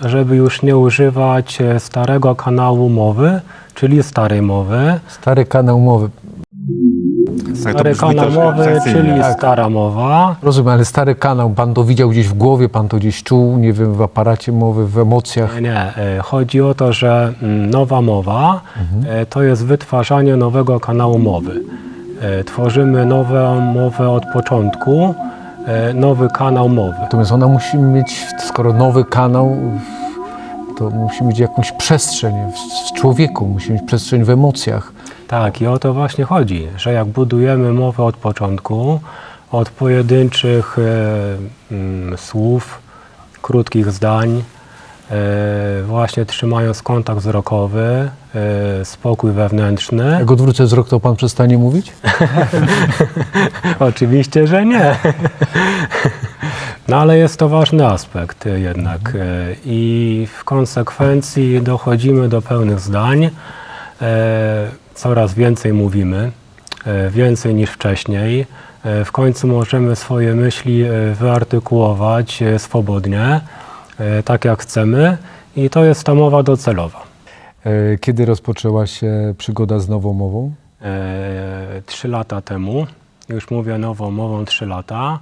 żeby już nie używać e, starego kanału mowy, czyli starej mowy. Stary kanał mowy. Stary kanał mowy, czyli Tak. stara mowa. Rozumiem, ale stary kanał, pan to widział gdzieś w głowie, pan to gdzieś czuł, nie wiem, w aparacie mowy, w emocjach. Nie, nie. e, Chodzi o to, że mm, nowa mowa e, to jest wytwarzanie nowego kanału mowy. Tworzymy nową mowę od początku, nowy kanał mowy. Natomiast ona musi mieć, skoro nowy kanał, to musi mieć jakąś przestrzeń w, człowieku, musi mieć przestrzeń w emocjach. Tak, i o to właśnie chodzi, że jak budujemy mowę od początku, od pojedynczych e, mm, słów, krótkich zdań, e, właśnie trzymając kontakt wzrokowy, e, spokój wewnętrzny. Jak odwrócę wzrok, to pan przestanie mówić? Oczywiście, że nie. No ale jest to ważny aspekt e, jednak e, i w konsekwencji dochodzimy do pełnych zdań. E, Coraz więcej mówimy, e, więcej niż wcześniej. E, W końcu możemy swoje myśli e, wyartykułować e, swobodnie, e, tak jak chcemy i to jest ta mowa docelowa. E, Kiedy rozpoczęła się przygoda z nową mową? e, trzy lata temu, już mówię nową mową 3 lata,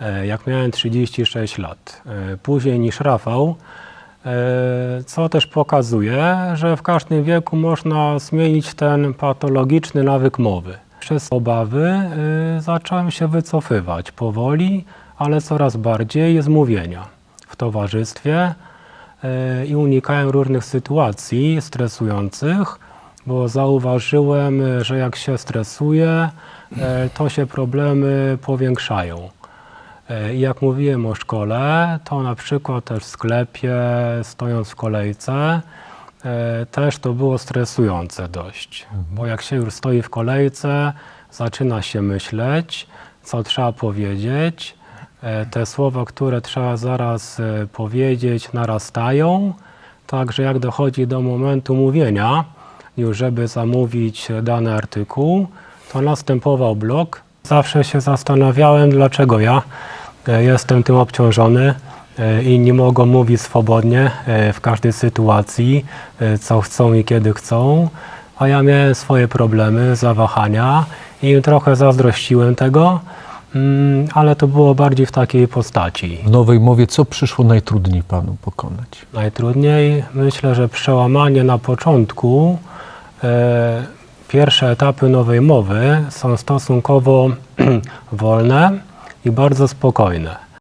e, jak miałem 36 lat. E, Później niż Rafał, e, co też pokazuje, że w każdym wieku można zmienić ten patologiczny nawyk mowy. Przez obawy e, zacząłem się wycofywać powoli, ale coraz bardziej z mówienia w towarzystwie e, i unikałem różnych sytuacji stresujących, bo zauważyłem, że jak się stresuje, e, to się problemy powiększają. E, I jak mówiłem o szkole, to na przykład też w sklepie, stojąc w kolejce, też to było stresujące dość. Bo jak się już stoi w kolejce, zaczyna się myśleć, co trzeba powiedzieć. E, Te słowa, które trzeba zaraz e, powiedzieć, narastają. Także jak dochodzi do momentu mówienia, już żeby zamówić dany artykuł, to następował blok. Zawsze się zastanawiałem, dlaczego ja e, jestem tym obciążony. Inni mogą mówić swobodnie w każdej sytuacji, co chcą i kiedy chcą, a ja miałem swoje problemy, zawahania i trochę zazdrościłem tego, mm, ale to było bardziej w takiej postaci. W nowej mowie co przyszło najtrudniej panu pokonać? Najtrudniej myślę, że przełamanie na początku. E, pierwsze etapy nowej mowy są stosunkowo wolne i bardzo spokojne.